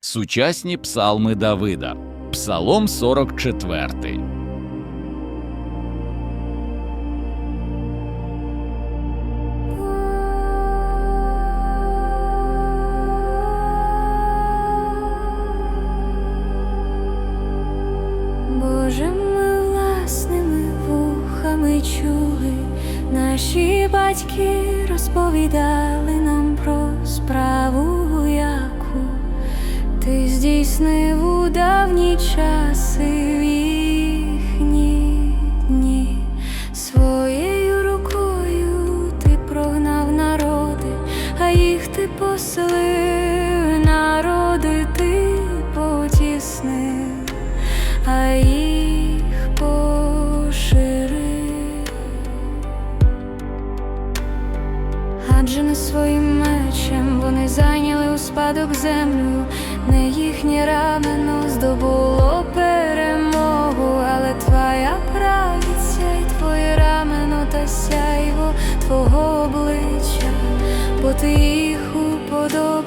Сучасні псалми Давида. Псалом 44. Боже, ми власними вухами чули, наші батьки розповідали нам про справу, здійснив у давні часи в їхні дні. Своєю рукою ти прогнав народи, а їх ти поселив, народи ти потіснив а їх поширив. Адже не своїм мечем вони зайняли у спадок землю, не їхнє рамено здобуло перемогу, але твоя правиця і твоє рамено та сяйво твого обличчя, бо ти їх уподобав.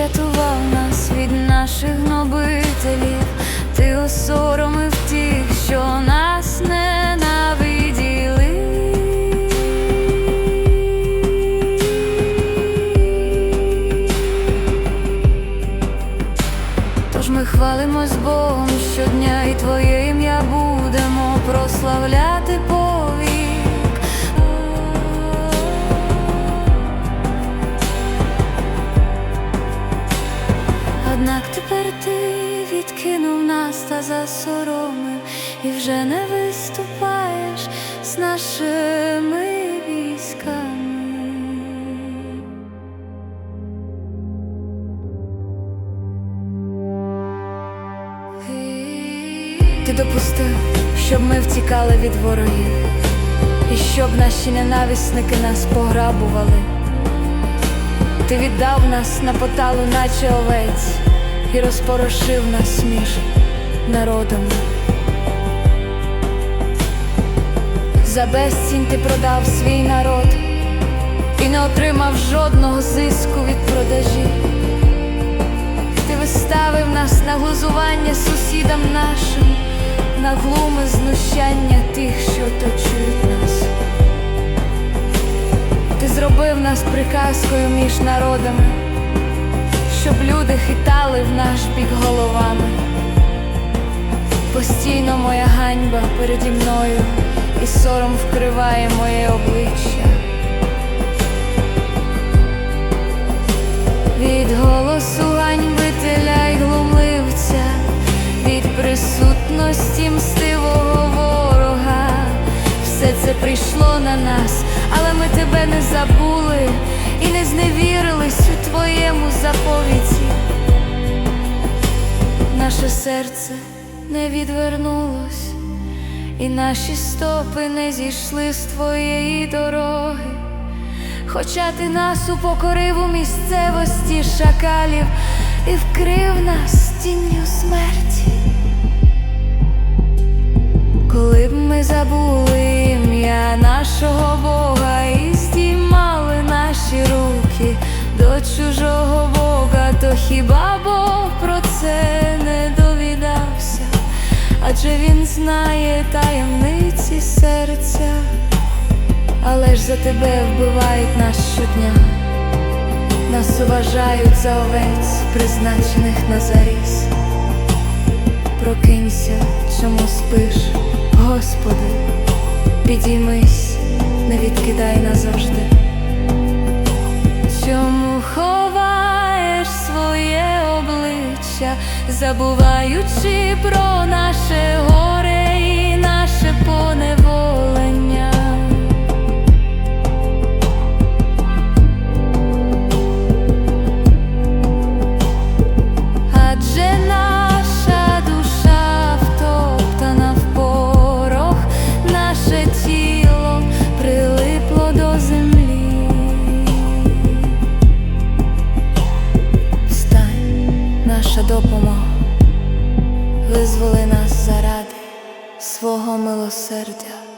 Врятував нас від наших гнобителів, ти осоромив тих, що нас ненавиділи. Тож ми хвалимось Богом щодня, і Твоє ім'я будемо прославляти засоромив, і вже не виступаєш з нашими військами. Ти допустив, щоб ми втікали від ворогів, і щоб наші ненависники нас пограбували. Ти віддав нас на поталу, наче овець, і розпорошив нас між народами. За безцінь ти продав свій народ і не отримав жодного зиску від продажі. Ти виставив нас на глузування сусідам нашим, на глуми знущання тих, що оточують нас. Ти зробив нас приказкою між народами, щоб люди хитали в наш бік головами. Постійно моя ганьба переді мною, і сором вкриває моє обличчя. Від голосу ганьбителя й глумливця, від присутності мстивого ворога, все це прийшло на нас, але ми тебе не забули і не зневірились у твоєму заповіті. Наше серце не відвернулось, і наші стопи не зійшли з твоєї дороги. Хоча ти нас упокорив у місцевості шакалів і вкрив нас тінню смерті. Коли б ми забули ім'я нашого Бога і здіймали наші руки до чужого Бога, то хіба Бог Адже він знає таємниці серця але ж за тебе вбивають нас щодня, нас уважають за овець, призначених на заріз. підвівся, чому спиш, Господи, підіймись, не відкидай назавжди. Забуваючи про наше горе милосердя.